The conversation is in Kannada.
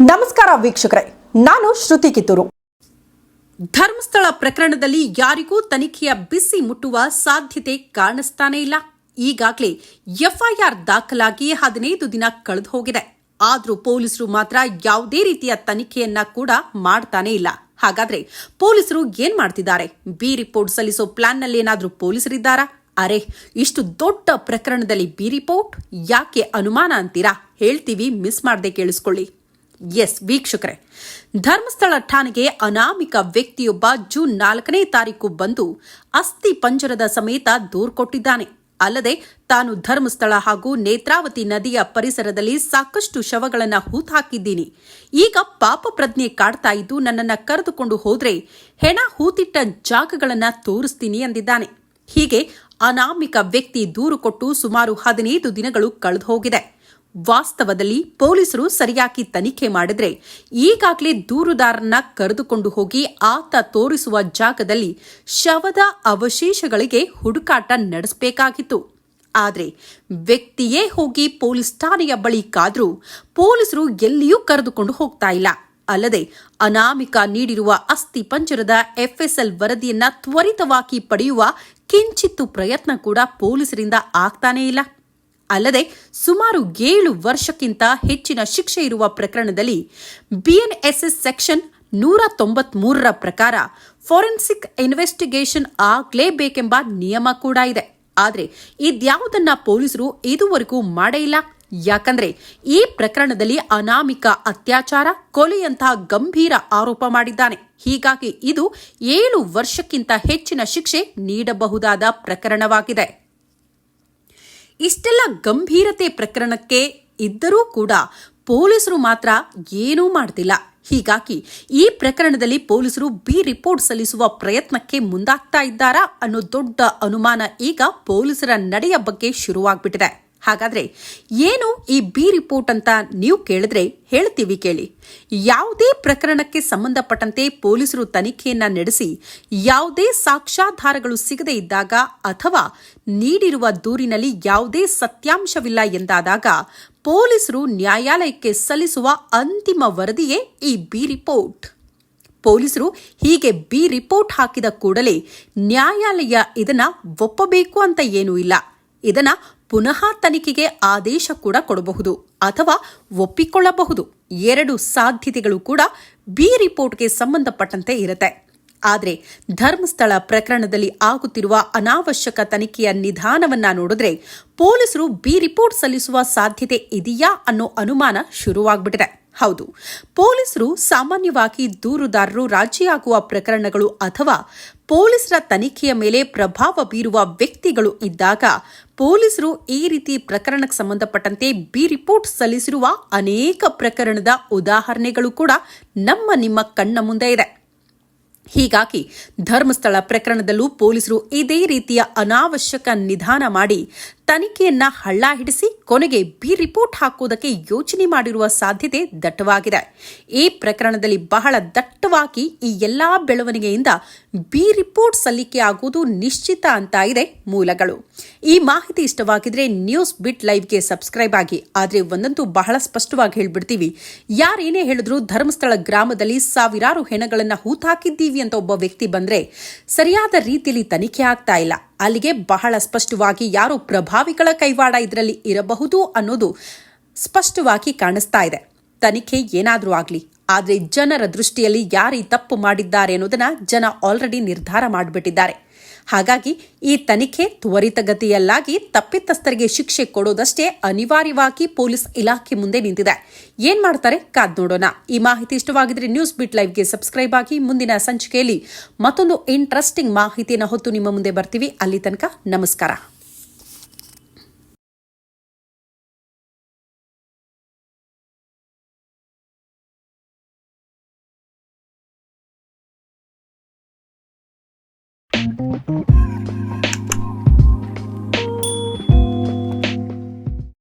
ನಮಸ್ಕಾರ ವೀಕ್ಷಕರೇ, ನಾನು ಶ್ರುತಿ ಕಿತ್ತೂರು. ಧರ್ಮಸ್ಥಳ ಪ್ರಕರಣದಲ್ಲಿ ಯಾರಿಗೂ ತನಿಖೆಯ ಬಿಸಿ ಮುಟ್ಟುವ ಸಾಧ್ಯತೆ ಕಾಣಿಸ್ತಾನೇ ಇಲ್ಲ. ಈಗಾಗಲೇ ಎಫ್ಐಆರ್ ದಾಖಲಾಗಿ ಹದಿನೈದು ದಿನ ಕಳೆದು ಹೋಗಿದೆ. ಆದರೂ ಪೊಲೀಸರು ಮಾತ್ರ ಯಾವುದೇ ರೀತಿಯ ತನಿಖೆಯನ್ನ ಕೂಡ ಮಾಡ್ತಾನೇ ಇಲ್ಲ. ಹಾಗಾದ್ರೆ ಪೊಲೀಸರು ಏನ್ ಮಾಡ್ತಿದ್ದಾರೆ? ಬಿ ರಿಪೋರ್ಟ್ ಸಲ್ಲಿಸೋ ಪ್ಲಾನ್ನಲ್ಲೇನಾದ್ರೂ ಪೊಲೀಸರಿದ್ದಾರಾ? ಅರೆ, ಇಷ್ಟು ದೊಡ್ಡ ಪ್ರಕರಣದಲ್ಲಿ ಬಿ ರಿಪೋರ್ಟ್ ಯಾಕೆ ಅನುಮಾನ ಅಂತೀರಾ? ಹೇಳ್ತೀವಿ, ಮಿಸ್ ಮಾಡದೆ ಕೇಳಿಸ್ಕೊಳ್ಳಿ. ಎಸ್ ವೀಕ್ಷಕರೇ, ಧರ್ಮಸ್ಥಳ ಠಾಣೆಗೆ ಅನಾಮಿಕ ವ್ಯಕ್ತಿಯೊಬ್ಬ ಜೂನ್ ನಾಲ್ಕನೇ ತಾರೀಕು ಬಂದು ಅಸ್ಥಿ ಪಂಜರದ ಸಮೇತ ದೂರು ಕೊಟ್ಟಿದ್ದಾನೆ. ಅಲ್ಲದೆ ತಾನು ಧರ್ಮಸ್ಥಳ ಹಾಗೂ ನೇತ್ರಾವತಿ ನದಿಯ ಪರಿಸರದಲ್ಲಿ ಸಾಕಷ್ಟು ಶವಗಳನ್ನು ಹೂತಾಕಿದ್ದೀನಿ. ಈಗ ಪಾಪ ಪ್ರಜ್ಞೆ ಕಾಡ್ತಾ ಇದ್ದು ನನ್ನನ್ನು ಕರೆದುಕೊಂಡು ಹೋದ್ರೆ ಹೆಣ ಹೂತಿಟ್ಟ ಜಾಗಗಳನ್ನು ತೋರಿಸ್ತೀನಿ ಎಂದಿದ್ದಾನೆ ಹೀಗೆ ಅನಾಮಿಕ ವ್ಯಕ್ತಿ ದೂರು ಕೊಟ್ಟು ಸುಮಾರು ಹದಿನೈದು ದಿನಗಳು ಕಳೆದು ಹೋಗಿದೆ. ವಾಸ್ತವದಲ್ಲಿ ಪೊಲೀಸರು ಸರಿಯಾಗಿ ತನಿಖೆ ಮಾಡಿದ್ರೆ ಈಗಾಗಲೇ ದೂರುದಾರನ್ನ ಕರೆದುಕೊಂಡು ಹೋಗಿ ಆತ ತೋರಿಸುವ ಜಾಗದಲ್ಲಿ ಶವದ ಅವಶೇಷಗಳಿಗೆ ಹುಡುಕಾಟ ನಡೆಸಬೇಕಾಗಿತ್ತು. ಆದರೆ ವ್ಯಕ್ತಿಯೇ ಹೋಗಿ ಪೊಲೀಸ್ ಠಾಣೆಯ ಬಳಿ ಕಾದ್ರೂ ಪೊಲೀಸರು ಎಲ್ಲಿಯೂ ಕರೆದುಕೊಂಡು ಹೋಗ್ತಾ ಇಲ್ಲ. ಅಲ್ಲದೆ ಅನಾಮಿಕ ನೀಡಿರುವ ಅಸ್ಥಿ ಪಂಜರದ ಎಫ್ಎಸ್ಎಲ್ ವರದಿಯನ್ನ ತ್ವರಿತವಾಗಿ ಪಡೆಯುವ ಕಿಂಚಿತ್ತು ಪ್ರಯತ್ನ ಕೂಡ ಪೊಲೀಸರಿಂದ ಆಗ್ತಾನೇ ಇಲ್ಲ. ಅಲ್ಲದೆ ಸುಮಾರು ಏಳು ವರ್ಷಕ್ಕಿಂತ ಹೆಚ್ಚಿನ ಶಿಕ್ಷೆ ಇರುವ ಪ್ರಕರಣದಲ್ಲಿ ಬಿಎನ್ಎಸ್ಎಸ್ ಸೆಕ್ಷನ್ ನೂರ ತೊಂಬತ್ಮೂರರ ಪ್ರಕಾರ ಫೋರೆನ್ಸಿಕ್ ಇನ್ವೆಸ್ಟಿಗೇಷನ್ ಆಗಲೇಬೇಕೆಂಬ ನಿಯಮ ಕೂಡ ಇದೆ. ಆದರೆ ಇದ್ಯಾವುದನ್ನ ಪೊಲೀಸರು ಇದುವರೆಗೂ ಮಾಡೇ ಇಲ್ಲ. ಯಾಕಂದ್ರೆ ಈ ಪ್ರಕರಣದಲ್ಲಿ ಅನಾಮಿಕ ಅತ್ಯಾಚಾರ ಕೊಲೆಯಂತಹ ಗಂಭೀರ ಆರೋಪ ಮಾಡಿದ್ದಾನೆ. ಹೀಗಾಗಿ ಇದು ಏಳು ವರ್ಷಕ್ಕಿಂತ ಹೆಚ್ಚಿನ ಶಿಕ್ಷೆ ನೀಡಬಹುದಾದ ಪ್ರಕರಣವಾಗಿದೆ. ಇಷ್ಟೆಲ್ಲ ಗಂಭೀರತೆ ಪ್ರಕರಣಕ್ಕೆ ಇದ್ದರೂ ಕೂಡ ಪೊಲೀಸರು ಮಾತ್ರ ಏನೂ ಮಾಡ್ತಿಲ್ಲ. ಹೀಗಾಗಿ ಈ ಪ್ರಕರಣದಲ್ಲಿ ಪೊಲೀಸರು ಬಿ ರಿಪೋರ್ಟ್ ಸಲ್ಲಿಸುವ ಪ್ರಯತ್ನಕ್ಕೆ ಮುಂದಾಗ್ತಾ ಇದ್ದಾರಾ ಅನ್ನೋ ದೊಡ್ಡ ಅನುಮಾನ ಈಗ ಪೊಲೀಸರ ನಡೆಯ ಬಗ್ಗೆ ಶುರುವಾಗ್ಬಿಟ್ಟಿದೆ. ಹಾಗಾದ್ರೆ ಏನು ಈ ಬಿ ರಿಪೋರ್ಟ್ ಅಂತ ನೀವು ಕೇಳಿದ್ರೆ ಹೇಳ್ತೀವಿ ಕೇಳಿ. ಯಾವುದೇ ಪ್ರಕರಣಕ್ಕೆ ಸಂಬಂಧಪಟ್ಟಂತೆ ಪೊಲೀಸರು ತನಿಖೆಯನ್ನ ನಡೆಸಿ ಯಾವುದೇ ಸಾಕ್ಷ್ಯಾಧಾರಗಳು ಸಿಗದೇ ಇದ್ದಾಗ ಅಥವಾ ನೀಡಿರುವ ದೂರಿನಲ್ಲಿ ಯಾವುದೇ ಸತ್ಯಾಂಶವಿಲ್ಲ ಎಂದಾದಾಗ ಪೊಲೀಸರು ನ್ಯಾಯಾಲಯಕ್ಕೆ ಸಲ್ಲಿಸುವ ಅಂತಿಮ ವರದಿಯೇ ಈ ಬಿ ರಿಪೋರ್ಟ್. ಪೊಲೀಸರು ಹೀಗೆ ಬಿ ರಿಪೋರ್ಟ್ ಹಾಕಿದ ಕೂಡಲೇ ನ್ಯಾಯಾಲಯ ಇದನ್ನ ಒಪ್ಪಬೇಕು ಅಂತ ಏನೂ ಇಲ್ಲ. ಇದನ್ನ ಪುನಃ ತನಿಖೆಗೆ ಆದೇಶ ಕೂಡ ಕೊಡಬಹುದು ಅಥವಾ ಒಪ್ಪಿಕೊಳ್ಳಬಹುದು. ಎರಡು ಸಾಧ್ಯತೆಗಳು ಕೂಡ ಬಿ ರಿಪೋರ್ಟ್ಗೆ ಸಂಬಂಧಪಟ್ಟಂತೆ ಇರುತ್ತೆ. ಆದರೆ ಧರ್ಮಸ್ಥಳ ಪ್ರಕರಣದಲ್ಲಿ ಆಗುತ್ತಿರುವ ಅನಾವಶ್ಯಕ ತನಿಖೆಯ ನಿಧಾನವನ್ನ ನೋಡಿದ್ರೆ ಪೊಲೀಸರು ಬಿ ರಿಪೋರ್ಟ್ ಸಲ್ಲಿಸುವ ಸಾಧ್ಯತೆ ಇದೆಯಾ ಅನ್ನೋ ಅನುಮಾನ ಶುರುವಾಗ್ಬಿಟ್ಟಿದೆ. ಹೌದು. ಪೊಲೀಸರು ಸಾಮಾನ್ಯವಾಗಿ ದೂರುದಾರರು ರಾಜಿಯಾಗುವ ಪ್ರಕರಣಗಳು ಅಥವಾ ಪೊಲೀಸರ ತನಿಖೆಯ ಮೇಲೆ ಪ್ರಭಾವ ಬೀರುವ ವ್ಯಕ್ತಿಗಳು ಇದ್ದಾಗ ಪೊಲೀಸರು ಈ ರೀತಿ ಪ್ರಕರಣಕ್ಕೆ ಸಂಬಂಧಪಟ್ಟಂತೆ ಬಿ ರಿಪೋರ್ಟ್ ಸಲ್ಲಿಸಿರುವ ಅನೇಕ ಪ್ರಕರಣದ ಉದಾಹರಣೆಗಳು ಕೂಡ ನಮ್ಮ ನಿಮ್ಮ ಕಣ್ಣ ಮುಂದೆ ಇದೆ. ಹೀಗಾಗಿ ಧರ್ಮಸ್ಥಳ ಪ್ರಕರಣದಲ್ಲೂ ಪೊಲೀಸರು ಇದೇ ರೀತಿಯ ಅನಾವಶ್ಯಕ ನಿಧಾನ ಮಾಡಿ ತನಿಖೆಯನ್ನ ಹಳ್ಳ ಹಿಡಿಸಿ ಕೊನೆಗೆ ಬಿ ರಿಪೋರ್ಟ್ ಹಾಕುವುದಕ್ಕೆ ಯೋಚನೆ ಮಾಡಿರುವ ಸಾಧ್ಯತೆ ದಟ್ಟವಾಗಿದೆ. ಈ ಪ್ರಕರಣದಲ್ಲಿ ಬಹಳ ದಟ್ಟವಾಗಿ ಈ ಎಲ್ಲಾ ಬೆಳವಣಿಗೆಯಿಂದ ಬಿ ರಿಪೋರ್ಟ್ ಸಲ್ಲಿಕೆ ಆಗುವುದು ನಿಶ್ಚಿತ ಅಂತ ಇದೆ ಮೂಲಗಳು. ಈ ಮಾಹಿತಿ ಇಷ್ಟವಾಗಿದ್ರೆ ನ್ಯೂಸ್ ಬಿಟ್ ಲೈವ್ಗೆ ಸಬ್ಸ್ಕ್ರೈಬ್ ಆಗಿ. ಆದರೆ ಒಂದಂತೂ ಬಹಳ ಸ್ಪಷ್ಟವಾಗಿ ಹೇಳ್ಬಿಡ್ತೀವಿ. ಯಾರೇನೇ ಹೇಳಿದ್ರು ಧರ್ಮಸ್ಥಳ ಗ್ರಾಮದಲ್ಲಿ ಸಾವಿರಾರು ಹೆಣಗಳನ್ನು ಹೂತಾಕಿದ್ದೀವಿ ಅಂತ ಒಬ್ಬ ವ್ಯಕ್ತಿ ಬಂದ್ರೆ ಸರಿಯಾದ ರೀತಿಯಲ್ಲಿ ತನಿಖೆ ಆಗ್ತಾ ಇಲ್ಲ. ಅಲ್ಲಿಗೆ ಬಹಳ ಸ್ಪಷ್ಟವಾಗಿ ಯಾರು ಪ್ರಭಾವಿಗಳ ಕೈವಾಡ ಇದರಲ್ಲಿ ಇರಬಹುದು ಅನ್ನೋದು ಸ್ಪಷ್ಟವಾಗಿ ಕಾಣಿಸ್ತಾ ಇದೆ. ತನಿಖೆ ಏನಾದರೂ ಆಗಲಿ, ಆದರೆ ಜನರ ದೃಷ್ಟಿಯಲ್ಲಿ ಯಾರು ತಪ್ಪು ಮಾಡಿದ್ದಾರೆ ಅನ್ನೋದನ್ನ ಜನ ಆಲ್ರೆಡಿ ನಿರ್ಧಾರ ಮಾಡಿಬಿಟ್ಟಿದ್ದಾರೆ. ಹಾಗಾಗಿ ಈ ತನಿಖೆ ತ್ವರಿತಗತಿಯಲ್ಲಾಗಿ ತಪ್ಪಿತಸ್ಥರಿಗೆ ಶಿಕ್ಷೆ ಕೊಡೋದಷ್ಟೇ ಅನಿವಾರ್ಯವಾಗಿ ಪೊಲೀಸ್ ಇಲಾಖೆ ಮುಂದೆ ನಿಂತಿದೆ. ಏನ್ ಮಾಡ್ತಾರೆ? ಕಾದ್ ನೋಡೋಣ. ಈ ಮಾಹಿತಿ ಇಷ್ಟವಾಗಿದ್ರೆ ನ್ಯೂಸ್ ಬಿಟ್ ಲೈವ್ಗೆ ಸಬ್ಸ್ಕ್ರೈಬ್ ಆಗಿ ಮುಂದಿನ ಸಂಚಿಕೆಯಲ್ಲಿ ಮತ್ತೊಂದು ಇಂಟ್ರೆಸ್ಟಿಂಗ್ ಮಾಹಿತಿಯನ್ನು ಹೊತ್ತು ನಿಮ್ಮ ಮುಂದೆ ಬರ್ತೀವಿ. ಅಲ್ಲಿ ತನಕ ನಮಸ್ಕಾರ.